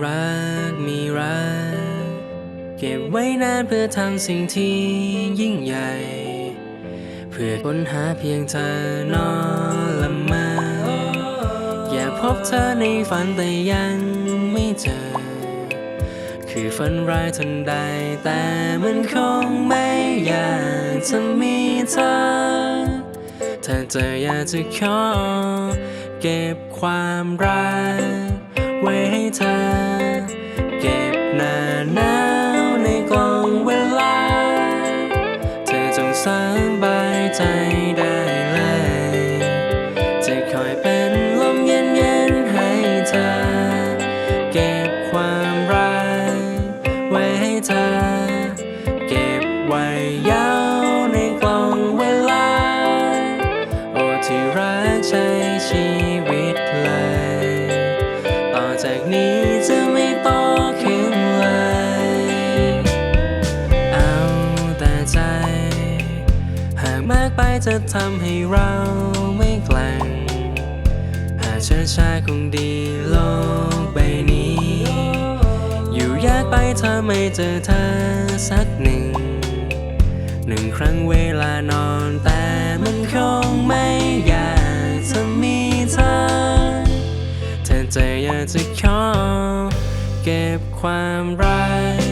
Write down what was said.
รักมีรัก เก็บไว้นานเพื่อทำสิ่งที่ยิ่งใหญ่ เพื่อค้นหาเพียงเธอนอละมา อยากพบเธอในฝันแต่ยังไม่เจอ คือฝันร้ายทันใด แต่มันคงไม่อยากจะมีเธอ ถ้าเจออยากจะขอเก็บความรัก ไว้ให้เธอ เก็บหน้าหนาวในกล่องเวลา เธอจงสบายใจได้เลย จะคอยเป็นลมเย็นๆให้เธอ เก็บความรักไว้ให้เธอ เก็บไว้ยาว จะทำให้เราไม่แกล่งหากช้าช้าคงดีโลกใบนี้ อยู่ยากไปถ้าไม่เจอเธอสักหนึ่ง หนึ่งครั้งเวลานอนแต่มันคงไม่อยากจะมีเธอเธอใจอยากจะขอเก็บความรัก